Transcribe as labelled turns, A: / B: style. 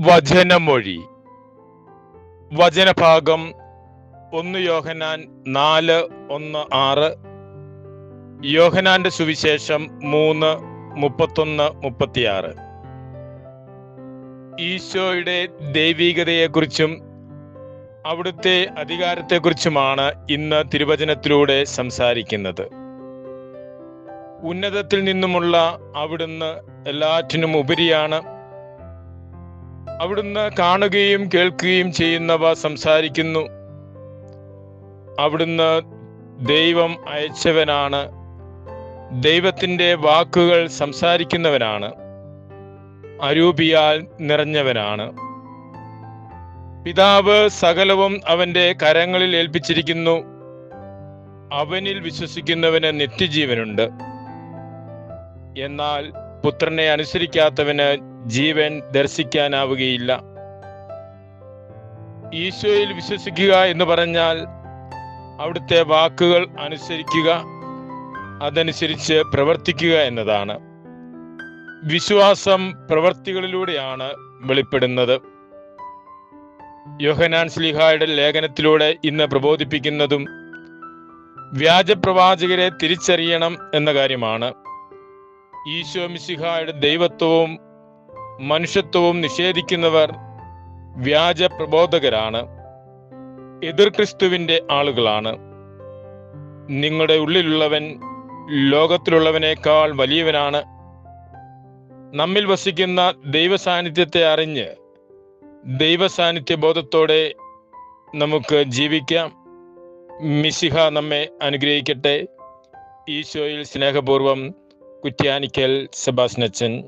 A: വചനമൊഴി. വചനഭാഗം ഒന്ന് യോഹനാൻ നാല് ഒന്ന് ആറ്. യോഹനാന്റെ സുവിശേഷം മൂന്ന് മുപ്പത്തൊന്ന് മുപ്പത്തിയാറ്. ഈശോയുടെ ദൈവീകതയെക്കുറിച്ചും അവിടുത്തെ അധികാരത്തെക്കുറിച്ചുമാണ് ഇന്ന് തിരുവചനത്തിലൂടെ സംസാരിക്കുന്നത്. ഉന്നതത്തിൽ നിന്നുമുള്ള അവിടുന്ന് എല്ലാറ്റിനും ഉപരിയാണ് അവിടുന്ന് കാണുകയും കേൾക്കുകയും ചെയ്യുന്നവ സംസാരിക്കുന്നു. അവിടുന്ന് ദൈവം അയച്ചവനാണ്. ദൈവത്തിന്റെ വാക്കുകൾ സംസാരിക്കുന്നവനാണ്. അരൂപിയാൽ നിറഞ്ഞവനാണ്. പിതാവ് സകലവും അവന്റെ കരങ്ങളിൽ ഏൽപ്പിച്ചിരിക്കുന്നു. അവനിൽ വിശ്വസിക്കുന്നവന് നിത്യജീവനുണ്ട്. എന്നാൽ പുത്രനെ അനുസരിക്കാത്തവന് ജീവൻ ദർശിക്കാനാവുകയില്ല. ഈശോയിൽ വിശ്വസിക്കുക എന്ന് പറഞ്ഞാൽ അവിടുത്തെ വാക്കുകൾ അനുസരിക്കുക അതനുസരിച്ച് പ്രവർത്തിക്കുക എന്നതാണ്. വിശ്വാസം പ്രവർത്തികളിലൂടെയാണ് വെളിപ്പെടുന്നത്. യോഹനാൻ സ്ലിഹായുടെ ലേഖനത്തിലൂടെ ഇന്ന് പ്രബോധിപ്പിക്കുന്നതും വ്യാജപ്രവാചകരെ തിരിച്ചറിയണം എന്ന കാര്യമാണ്. ഈശോ മിസിഹായുടെ ദൈവത്വവും മനുഷ്യത്വവും നിഷേധിക്കുന്നവർ വ്യാജ പ്രബോധകരാണ്. എതിർ ക്രിസ്തുവിന്റെ ആളുകളാണ്. നിങ്ങളുടെ ഉള്ളിലുള്ളവൻ ലോകത്തിലുള്ളവനേക്കാൾ വലിയവനാണ്. നമ്മിൽ വസിക്കുന്ന ദൈവസാന്നിധ്യത്തെ അറിഞ്ഞ് ദൈവ സാന്നിധ്യ ബോധത്തോടെ നമുക്ക് ജീവിക്കാം. മിസിഹ നമ്മെ അനുഗ്രഹിക്കട്ടെ. ഈശോയിൽ സ്നേഹപൂർവം കുറ്റ്യാനിക്കൽ സെബാസ്നച്ചൻ